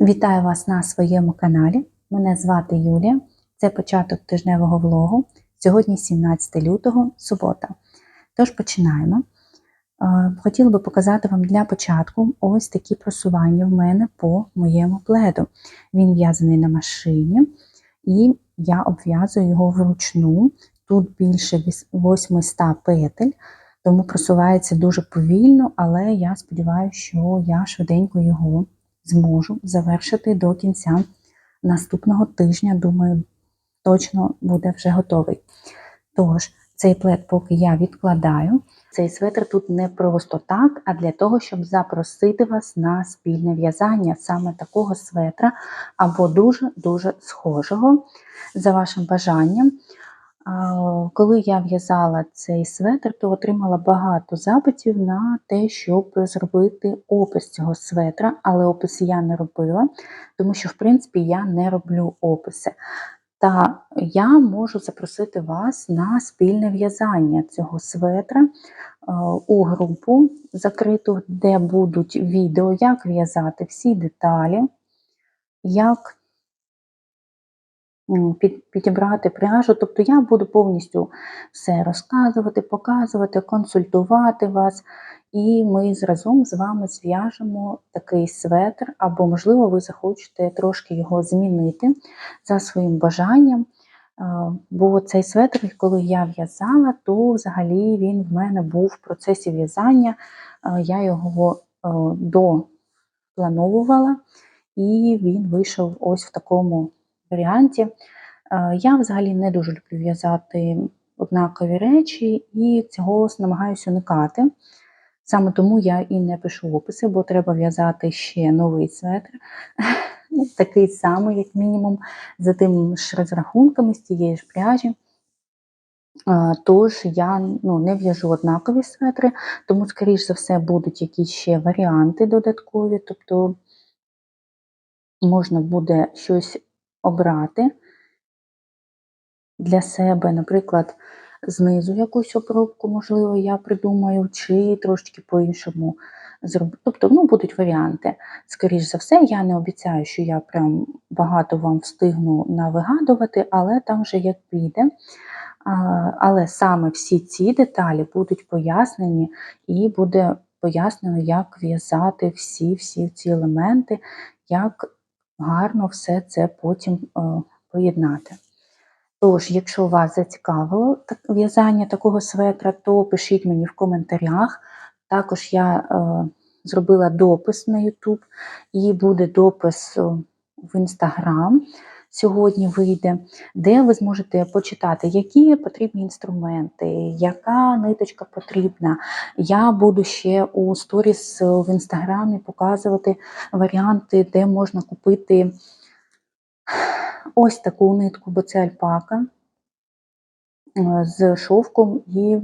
Вітаю вас на своєму каналі. Мене звати Юлія. Це початок тижневого влогу. Сьогодні 17 лютого, субота. Тож починаємо. Е, Хотіла би показати вам для початку ось такі просування в мене по моєму пледу. Він в'язаний на машині, і я обв'язую його вручну. Тут більше 800 петель, тому просувається дуже повільно, але я сподіваюся, що я швиденько його зможу завершити до кінця наступного тижня. Думаю, точно буде вже готовий. Тож, цей плед, поки я відкладаю, цей светр тут не просто так, а для того, щоб запросити вас на спільне в'язання саме такого светра або дуже-дуже схожого за вашим бажанням. Коли я в'язала цей светр, то отримала багато запитів на те, щоб зробити опис цього светра, але опис я не робила, тому що, в принципі, я не роблю описи. Та я можу запросити вас на спільне в'язання цього светра е, у групу закриту, де будуть відео, як в'язати всі деталі, як підібрати пряжу. Тобто я буду повністю все розказувати, показувати, консультувати вас, і ми разом з вами зв'яжемо такий светр, або, можливо, ви захочете трошки його змінити за своїм бажанням. Бо цей светр, коли я в'язала, то взагалі він в мене був в процесі в'язання. Я його е, доплановувала, і він вийшов ось в такому варіанті. Е, Я взагалі не дуже люблю в'язати однакові речі і цього намагаюся уникати. Саме тому я і не пишу описи, бо треба в'язати ще новий светр, такий самий, як мінімум, за тим ж розрахунками, з тієї ж пряжі. Е, Тож я ну, не в'яжу однакові светри, тому, скоріш за все, будуть якісь ще варіанти додаткові, тобто можна буде щось обрати для себе, наприклад, знизу якусь обробку, можливо, я придумаю, чи трошки по-іншому зроблю. Тобто, ну, будуть варіанти. Скоріш за все, я не обіцяю, що я прям багато вам встигну навигадувати, але там вже як піде. Але саме всі ці деталі будуть пояснені, і буде пояснено, як в'язати всі-всі ці елементи, як гарно все це потім е, поєднати. Тож, якщо вас зацікавило в'язання такого светра, то пишіть мені в коментарях. Також я е, зробила допис на YouTube, і буде допис е, в Instagram. Сьогодні вийде, де ви зможете почитати, які потрібні інструменти, яка ниточка потрібна. Я буду ще у сторіс в інстаграмі показувати варіанти, де можна купити ось таку нитку, бо це альпака е, з шовком і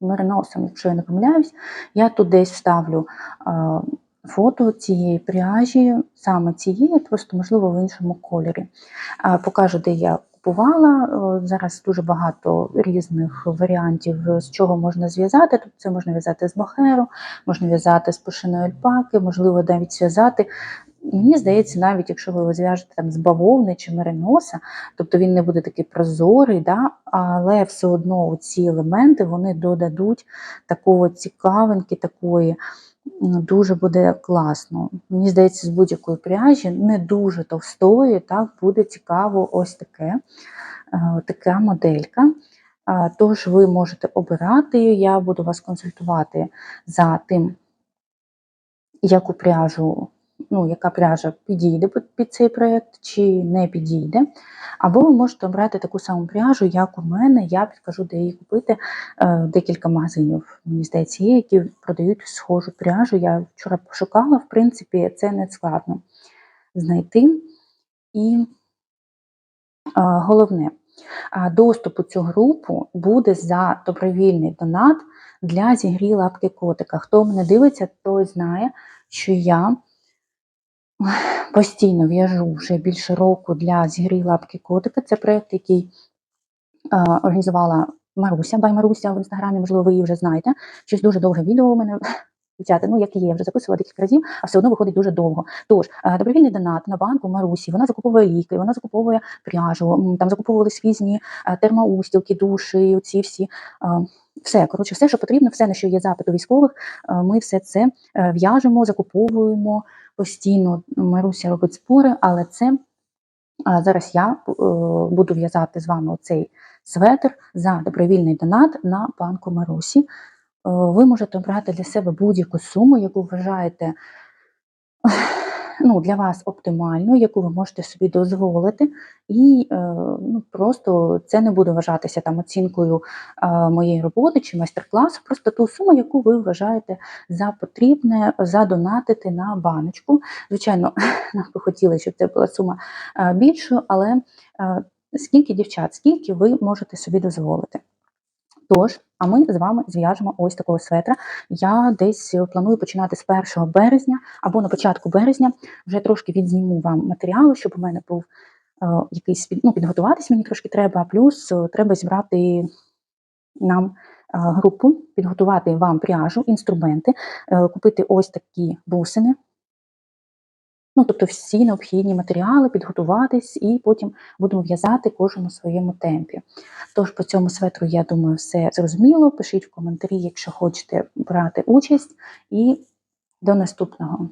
мериносом, якщо я не помиляюсь. Я тут десь вставлю е, фото цієї пряжі, саме цієї, просто, можливо, в іншому кольорі. Покажу, де я купувала. Зараз дуже багато різних варіантів, з чого можна зв'язати. Тут це можна в'язати з мохеру, можна в'язати з пушиної альпаки, можливо, навіть зв'язати. Мені здається, навіть якщо ви зв'яжете там з бавовни чи мериноса, тобто він не буде такий прозорий, да? але все одно ці елементи вони додадуть такого цікавинки, такої дуже буде класно. Мені здається, з будь-якої пряжі, не дуже товстої, так буде цікаво ось таке, е, така моделька. Е, Тож ви можете обирати, я буду вас консультувати за тим, яку пряжу, ну, яка пряжа підійде під, цей проєкт чи не підійде. Або ви можете обрати таку саму пряжу, як у мене. Я підкажу, де її купити. Е, Декілька магазинів, мені здається, є, які продають схожу пряжу. Я вчора пошукала, в принципі, це не складно знайти. І е, головне, доступ у цю групу буде за добровільний донат для зігрі лапки котика. Хто мене дивиться, той знає, що я постійно в'яжу вже більше року для зігрі лапки котика. Це проєкт, який е, організувала Маруся, бай Маруся в інстаграмі, можливо, ви її вже знаєте. Щось дуже довге відео у мене Дівчата, ну як і є, я вже записувала декілька разів, а все одно виходить дуже довго. Тож, е, добровільний донат на банку Марусі, вона закуповує ліки, вона закуповує пряжу, там закуповувались різні е, термоустілки, душі, ці всі. е, Все, коротше, все, що потрібно, все, на що є запит у військових, ми все це в'яжемо, закуповуємо постійно. Маруся робить спори, але це зараз я е, буду в'язати з вами цей светр за добровільний донат на банку Марусі. Е, Ви можете обрати для себе будь-яку суму, яку вважаєте ну, для вас оптимальною, яку ви можете собі дозволити, і е, ну, просто це не буде вважатися там оцінкою е, моєї роботи чи майстер-класу, просто ту суму, яку ви вважаєте за потрібне задонатити на баночку. Звичайно, нам би хотілося, щоб це була сума е, більшою, але скільки дівчат, скільки ви можете собі дозволити. Тож, а ми з вами зв'яжемо ось такого светра. Я десь планую починати з 1 березня або на початку березня. Вже трошки відзніму вам матеріалу, щоб у мене був е, якийсь ну, підготуватись мені трошки треба, плюс е, треба зібрати нам е, групу, підготувати вам пряжу, інструменти, е, купити ось такі бусини. Ну, тобто всі необхідні матеріали, підготуватись, і потім будемо в'язати кожен у своєму темпі. Тож по цьому светру, я думаю, все зрозуміло. Пишіть в коментарі, якщо хочете брати участь, і до наступного.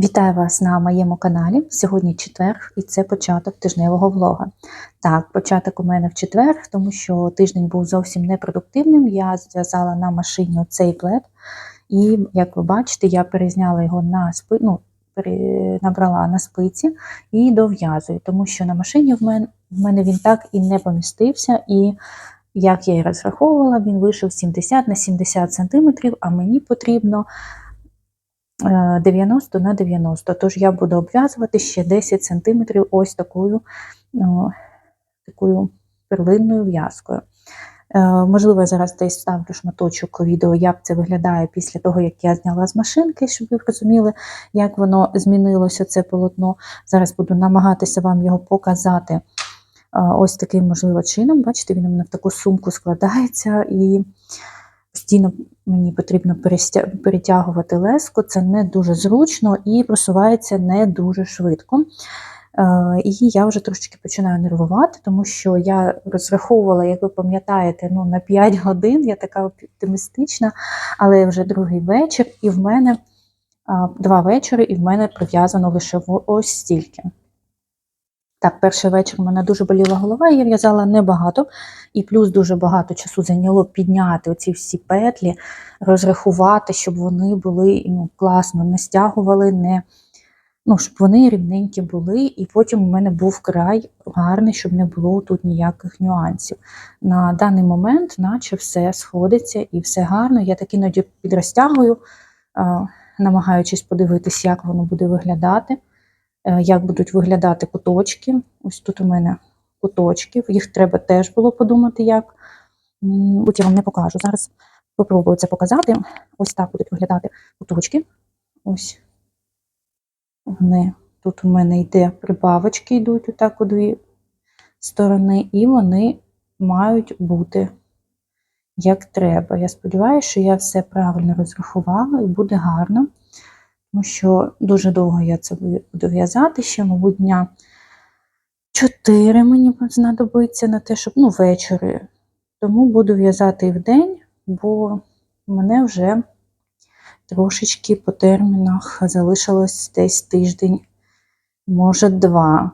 Вітаю вас на моєму каналі. Сьогодні четвер, і це початок тижневого влога. Так, початок у мене в четвер, тому що тиждень був зовсім непродуктивним. Я зв'язала на машині цей плед, і як ви бачите, я перезняла його на спи... ну, набрала на спиці і дов'язую, тому що на машині в мене, в мене він так і не помістився. І як я і розраховувала, він вийшов 70 на 70 см, а мені потрібно е, 90 на 90. Тож я буду обв'язувати ще 10 см ось такою, ну, такою перлинною в'язкою. Е, Можливо, я зараз десь ставлю шматочок відео, як це виглядає після того, як я зняла з машинки, щоб ви розуміли, як воно змінилося це полотно. Зараз буду намагатися вам його показати е, ось таким, можливо, чином. Бачите, він у мене в таку сумку складається і постійно мені потрібно перетягувати леску. Це не дуже зручно і просувається не дуже швидко. Е, І я вже трошечки починаю нервувати, тому що я розраховувала, як ви пам'ятаєте, ну, на 5 годин, я така оптимістична, але вже другий вечір, і в мене два вечори, і в мене прив'язано лише ось стільки. Так, перший вечір у мене дуже боліла голова, я в'язала небагато, і плюс дуже багато часу зайняло підняти оці всі петлі, розрахувати, щоб вони були ну, класно, не стягували, не, ну, щоб вони рівненькі були, і потім у мене був край гарний, щоб не було тут ніяких нюансів. На даний момент, наче все сходиться і все гарно. Я так іноді підрозтягую, намагаючись подивитись, як воно буде виглядати, е, як будуть виглядати куточки. Ось тут у мене куточки, їх треба теж було подумати, як. От я вам не покажу. Зараз спробую це показати. Ось так будуть виглядати куточки. Ось вони тут у мене йде прибавочки, йдуть отак у дві сторони, і вони мають бути як треба. Я сподіваюся, що я все правильно розрахувала і буде гарно, тому що дуже довго я це буду в'язати, ще, мабуть, дня 4 мені знадобиться на те, щоб ну, ввечері. Тому буду в'язати і вдень, бо мене вже трошечки по термінах залишилось десь тиждень, може два,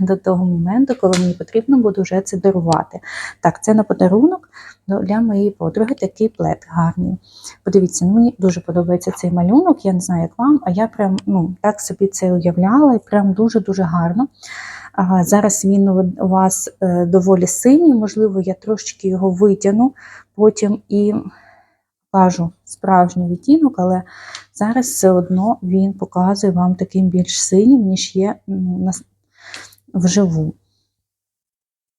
до того моменту, коли мені потрібно буде вже це дарувати. Так, це на подарунок для моєї подруги такий плед гарний. Подивіться, ну, мені дуже подобається цей малюнок, я не знаю, як вам, а я прям ну, так собі це уявляла і прям дуже-дуже гарно. А, Зараз він у вас е, доволі синій, можливо, я трошечки його витягну потім і покажу справжній відтінок, але зараз все одно він показує вам таким більш синім, ніж є вживу.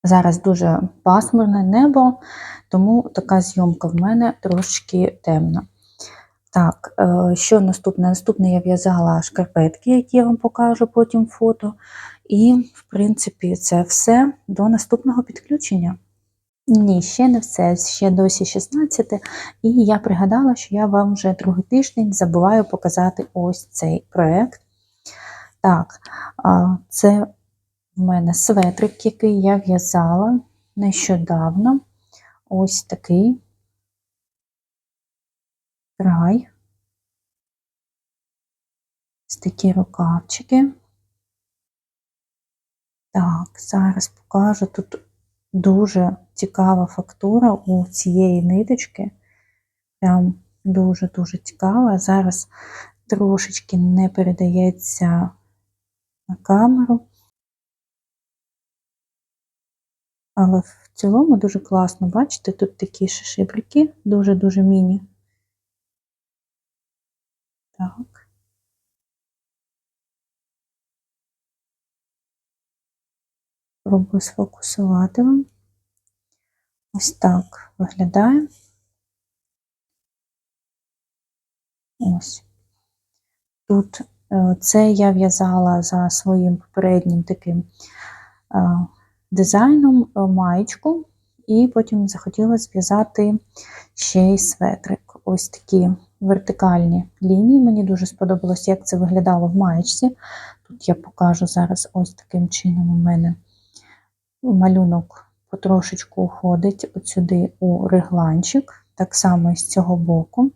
Зараз дуже пасмурне небо, тому така зйомка в мене трошки темна. Так, е, що наступне? Наступне я в'язала шкарпетки, які я вам покажу потім фото. І, в принципі, це все до наступного підключення. Ні, ще не все, ще досі 16. І я пригадала, що я вам вже другий тиждень забуваю показати ось цей проєкт. Так, це в мене светрик, який я в'язала нещодавно. Ось такий край. Ось такі рукавчики. Так, зараз покажу. Тут дуже цікава фактура у цієї ниточки. Прям дуже-дуже цікава. Зараз трошечки не передається на камеру. Але в цілому дуже класно, бачите, тут такі шишибрики, дуже-дуже міні. Так. Пробую сфокусувати вам. Ось так виглядає. Ось. Тут е, це я в'язала за своїм попереднім таким е, дизайном е, маєчку, і потім захотіла зв'язати ще й светрик. Ось такі вертикальні лінії. Мені дуже сподобалось, як це виглядало в маєчці. Тут я покажу зараз ось таким чином у мене малюнок потрошечку уходить от сюди у регланчик, так само і з цього боку.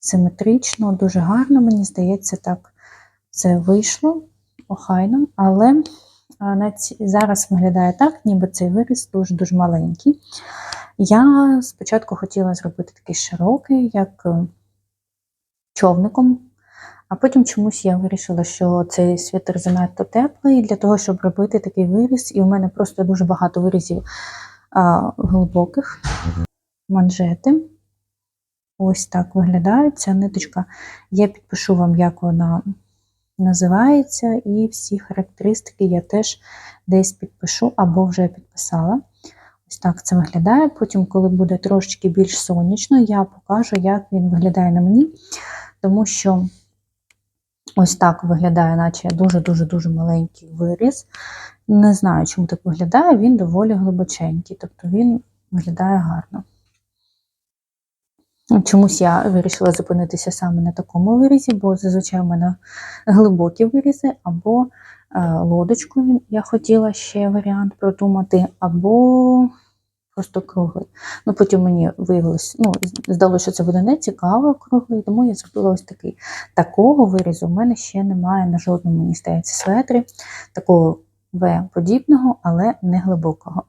Симетрично, дуже гарно, мені здається, так це вийшло охайно, але зараз виглядає так, ніби цей виріс дуже-дуже маленький. Я спочатку хотіла зробити такий широкий, як е, човником, а потім чомусь я вирішила, що цей світер занадто теплий для того, щоб робити такий виріз. І у мене просто дуже багато вирізів а, глибоких манжети. Ось так виглядає ця ниточка. Я підпишу вам, як вона називається, і всі характеристики я теж десь підпишу або вже підписала. Ось так це виглядає. Потім, коли буде трошечки більш сонячно, я покажу, як він виглядає на мені, тому що ось так виглядає, наче дуже-дуже-дуже маленький виріз. Не знаю, чому так виглядає, він доволі глибоченький, тобто він виглядає гарно. Чомусь я вирішила зупинитися саме на такому вирізі, бо зазвичай у мене глибокі вирізи, або е, лодочку я хотіла ще варіант продумати, або просто круглий. Ну, Потім мені виявилось, ну, здалося, що це буде не цікаво круглий, тому я зробила ось такий. Такого вирізу в мене ще немає на жодному, мені здається, светрі, такого В-подібного, але не глибокого.